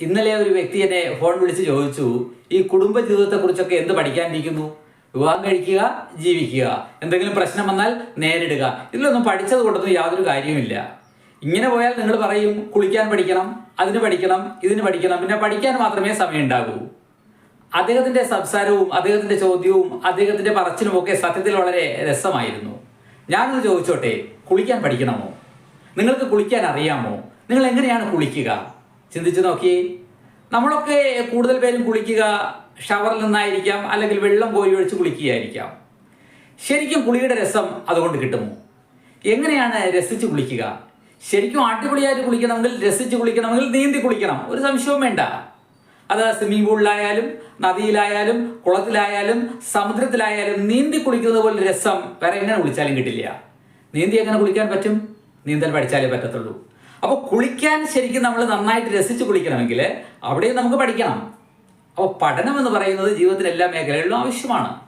ഇന്നലെ ഒരു വ്യക്തി എന്നെ ഫോൺ വിളിച്ച് ചോദിച്ചു ഈ കുടുംബ ജീവിതത്തെ കുറിച്ചൊക്കെ എന്ത് പഠിക്കാനിരിക്കുന്നു? വിവാഹം കഴിക്കുക ജീവിക്കുക. എന്തെങ്കിലും പ്രശ്നം വന്നാൽ നേരിടുക. ഇതിലൊന്നും പഠിച്ചത് കൊണ്ടൊന്നും യാതൊരു കാര്യവുമില്ല. ഇങ്ങനെ പോയാൽ നിങ്ങൾ പറയും കുളിക്കാൻ പഠിക്കണം അതിന് പഠിക്കണം ഇതിന് പഠിക്കണം. പിന്നെ പഠിക്കാൻ മാത്രമേ സമയം ഉണ്ടാകൂ അദ്ദേഹത്തിന്റെ സംസാരവും അദ്ദേഹത്തിന്റെ ചോദ്യവും അദ്ദേഹത്തിന്റെ പറച്ചിലും ഒക്കെ സത്യത്തിൽ വളരെ രസമായിരുന്നു. ഞാനൊന്ന് ചോദിച്ചോട്ടെ കുളിക്കാൻ പഠിക്കണമോ? നിങ്ങൾക്ക് കുളിക്കാൻ അറിയാമോ? നിങ്ങൾ എങ്ങനെയാണ് കുളിക്കുക? ചിന്തിച്ചു നോക്കിയേ നമ്മളൊക്കെ കൂടുതൽ പേരും കുളിക്കുക ഷവറിൽ നിന്നായിരിക്കാം അല്ലെങ്കിൽ വെള്ളം കോരി ഒഴിച്ച് കുളിക്കുകയായിരിക്കാം. ശരിക്കും കുളിയുടെ രസം അതുകൊണ്ട് കിട്ടുമോ? എങ്ങനെയാണ് രസിച്ച് കുളിക്കുക? ശരിക്കും അടിപൊളിയായിട്ട് കുളിക്കണമെങ്കിൽ രസിച്ച് കുളിക്കണമെങ്കിൽ നീന്തി കുളിക്കണം. ഒരു സംശയവും വേണ്ട. അത് സ്വിമ്മിംഗ് പൂളിലായാലും നദിയിലായാലും കുളത്തിലായാലും സമുദ്രത്തിലായാലും നീന്തി കുളിക്കുന്നത് പോലെ രസം വേറെ എങ്ങനെ കുളിച്ചാലും കിട്ടില്ല. നീന്തി എങ്ങനെ കുളിക്കാൻ പറ്റും? നീന്തൽ പഠിച്ചാലേ പറ്റത്തുള്ളൂ. അപ്പോൾ കുളിക്കാൻ ശരിക്കും നമ്മൾ നന്നായിട്ട് രസിച്ച് കുളിക്കണമെങ്കിൽ അവിടെയും നമുക്ക് പഠിക്കണം. അപ്പോൾ പഠനം എന്ന് പറയുന്നത് ജീവിതത്തിലെ എല്ലാ മേഖലകളിലും ആവശ്യമാണ്.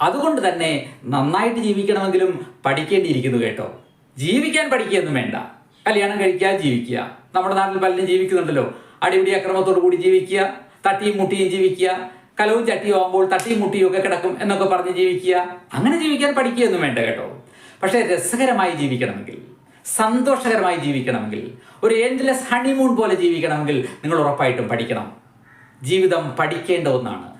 അതുകൊണ്ട് തന്നെ നന്നായിട്ട് ജീവിക്കണമെങ്കിലും പഠിക്കേണ്ടിയിരിക്കുന്നു കേട്ടോ. ജീവിക്കാൻ പഠിക്കുകയൊന്നും വേണ്ട. കല്യാണം കഴിക്കുക ജീവിക്കുക. നമ്മുടെ നാട്ടിൽ പലരും ജീവിക്കുന്നുണ്ടല്ലോ. അടിപിടി അക്രമത്തോടു കൂടി ജീവിക്കുക തട്ടിയും മുട്ടിയും ജീവിക്കുക. കലവും ചട്ടിയും ആകുമ്പോൾ തട്ടിയും മുട്ടിയും ഒക്കെ കിടക്കും എന്നൊക്കെ പറഞ്ഞ് ജീവിക്കുക. അങ്ങനെ ജീവിക്കാൻ പഠിക്കുകയൊന്നും വേണ്ട കേട്ടോ. പക്ഷേ രസകരമായി ജീവിക്കണമെങ്കിൽ സന്തോഷകരമായി ജീവിക്കണമെങ്കിൽ ഒരു എൻഡ്ലെസ് ഹണിമൂൺ പോലെ ജീവിക്കണമെങ്കിൽ നിങ്ങൾ ഉറപ്പായിട്ടും പഠിക്കണം. ജീവിതം പഠിക്കേണ്ട ഒന്നാണ്.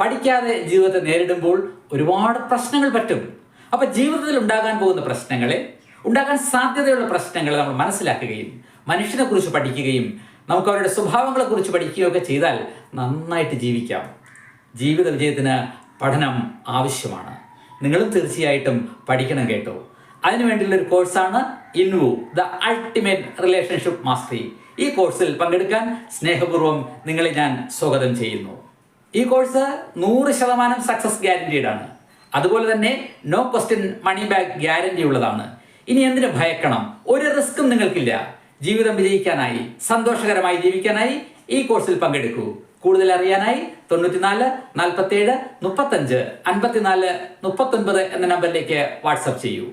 പഠിക്കാതെ ജീവിതത്തെ നേരിടുമ്പോൾ ഒരുപാട് പ്രശ്നങ്ങൾ പറ്റും. അപ്പൊ ജീവിതത്തിൽ ഉണ്ടാകാൻ പോകുന്ന പ്രശ്നങ്ങളെ ഉണ്ടാകാൻ സാധ്യതയുള്ള പ്രശ്നങ്ങളെ നമ്മൾ മനസ്സിലാക്കുകയും മനുഷ്യനെ കുറിച്ച് പഠിക്കുകയും നമുക്ക് അവരുടെ സ്വഭാവങ്ങളെ കുറിച്ച് പഠിക്കുകയൊക്കെ ചെയ്താൽ നന്നായിട്ട് ജീവിക്കാം. ജീവിത വിജയത്തിന് പഠനം ആവശ്യമാണ്. നിങ്ങളും തീർച്ചയായിട്ടും പഠിക്കണം കേട്ടോ. അതിനുവേണ്ടിയുള്ള ഒരു കോഴ്സാണ് ഇൻവു ദ അൾട്ടിമേറ്റ് റിലേഷൻഷിപ്പ് മാസ്റ്ററി ഈ കോഴ്സിൽ പങ്കെടുക്കാൻ സ്നേഹപൂർവം നിങ്ങളെ ഞാൻ സ്വാഗതം ചെയ്യുന്നു. ഈ കോഴ്സ് നൂറ് ശതമാനം സക്സസ് ഗ്യാരണ്ടീഡ് ആണ്. അതുപോലെ തന്നെ no question money back guarantee ഉള്ളതാണ്. ഇനി എന്തിനു ഭയക്കണം? ഒരു റിസ്ക്കും നിങ്ങൾക്കില്ല. ജീവിതം വിജയിക്കാനായി സന്തോഷകരമായി ജീവിക്കാനായി ഈ കോഴ്സിൽ പങ്കെടുക്കൂ. കൂടുതൽ അറിയാനായി തൊണ്ണൂറ്റിനാല് നാൽപ്പത്തേഴ് മുപ്പത്തഞ്ച് അൻപത്തിനാല് മുപ്പത്തൊൻപത് എന്ന നമ്പറിലേക്ക് വാട്സപ്പ് ചെയ്യൂ.